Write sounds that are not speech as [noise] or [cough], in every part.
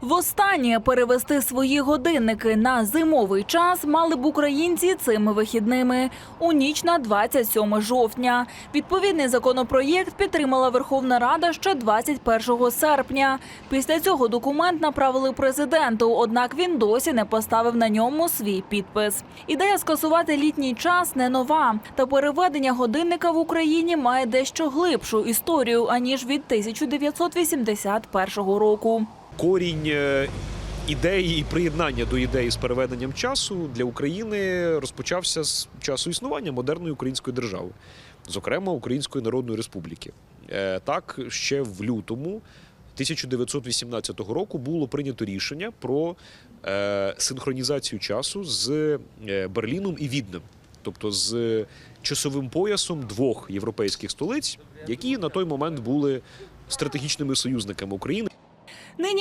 Востаннє перевести свої годинники на зимовий час мали б українці цими вихідними у ніч на 27 жовтня. Відповідний законопроєкт підтримала Верховна Рада ще 21 серпня. Після цього документ направили президенту, однак він досі не поставив на ньому свій підпис. Ідея скасувати літній час не нова, та переведення годинника в Україні має дещо глибшу історію аніж від 1981 року. Корінь е, ідеї і приєднання до ідеї з переведенням часу для України розпочався з часу існування модерної української держави, зокрема Української Народної Республіки. Е, Так, ще в лютому 1918 року було прийнято рішення про е, синхронізацію часу з Берліном і Віднем, тобто з часовим поясом двох європейських столиць, які на той момент були стратегічними союзниками України.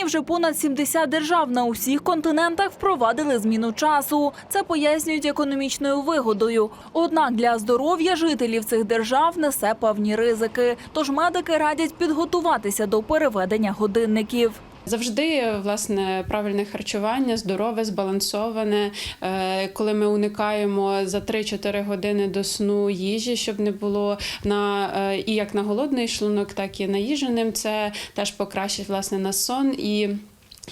Вже понад 70 держав на усіх континентах впровадили зміну часу. Це пояснюють економічною вигодою. Однак для здоров'я жителів цих держав несе певні ризики. Тож медики радять підготуватися до переведення годинників. Завжди власне правильне харчування, здорове, збалансоване. Е, Коли ми уникаємо за 3-4 години до сну їжі, щоб не було на е, і як на голодний шлунок, так і наїженим. Це теж покращить власне на сон і.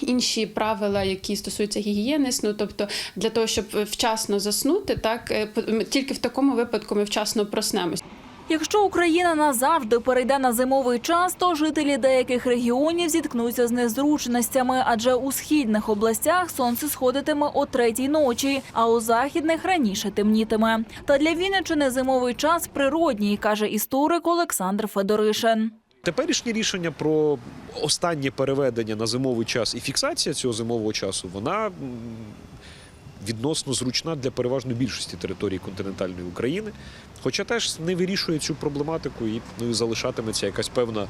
Інші правила, які стосуються гігієни сну, тобто для того, щоб вчасно заснути, так е, тільки в такому випадку ми вчасно проснемось. Якщо Україна назавжди перейде на зимовий час, то жителі деяких регіонів зіткнуться з незручностями, адже у східних областях сонце сходитиме о третій ночі, а у західних раніше темнітиме. Та для Вінниччини зимовий час природній, каже історик Олександр Федоришин. Теперішнє рішення про останнє переведення на зимовий час і фіксація цього зимового часу, вона відносно зручна для переважної більшості території континентальної України, хоча теж не вирішує цю проблематику і, ну, і залишатиметься якась певна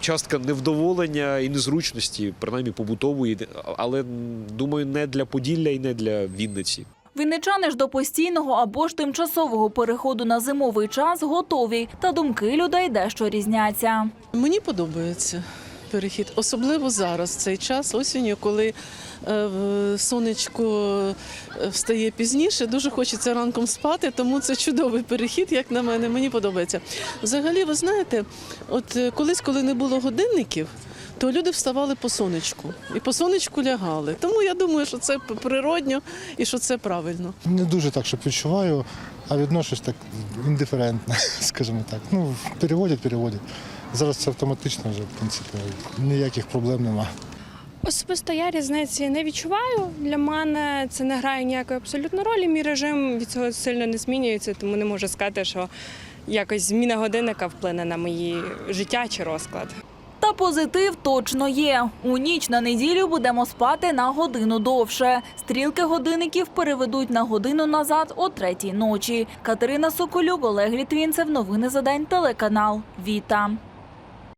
частка невдоволення і незручності, принаймні побутової, але думаю, не для Поділля і не для Вінниці. Вінничани ж до постійного або ж тимчасового переходу на зимовий час готові, та думки людей дещо різняться. Мені подобається перехід, особливо зараз, цей час осінню, коли е, сонечко е, встає пізніше. Дуже хочеться ранком спати, тому це чудовий перехід, як на мене. Мені подобається. Взагалі, ви знаєте, от е, колись, коли не було годинників. То люди вставали по сонечку і по сонечку лягали. Тому я думаю, що це природньо і що це правильно. Не дуже так, щоб відчуваю, а відношусь так індиферентно, [laughs] скажімо так. Ну, переводять, переводять. Зараз це автоматично вже, в принципі, ніяких проблем нема. Особисто я різниці не відчуваю. Для мене це не грає ніякої абсолютно ролі. Мій режим від цього сильно не змінюється, тому не можу сказати, що якось зміна годинника вплине на мої життя чи розклад. Позитив точно є. У ніч на неділю будемо спати на годину довше. Стрілки годинників переведуть на годину назад о третій ночі. Катерина Соколюк, Олег Літвінцев. Новини за день. Телеканал Віта.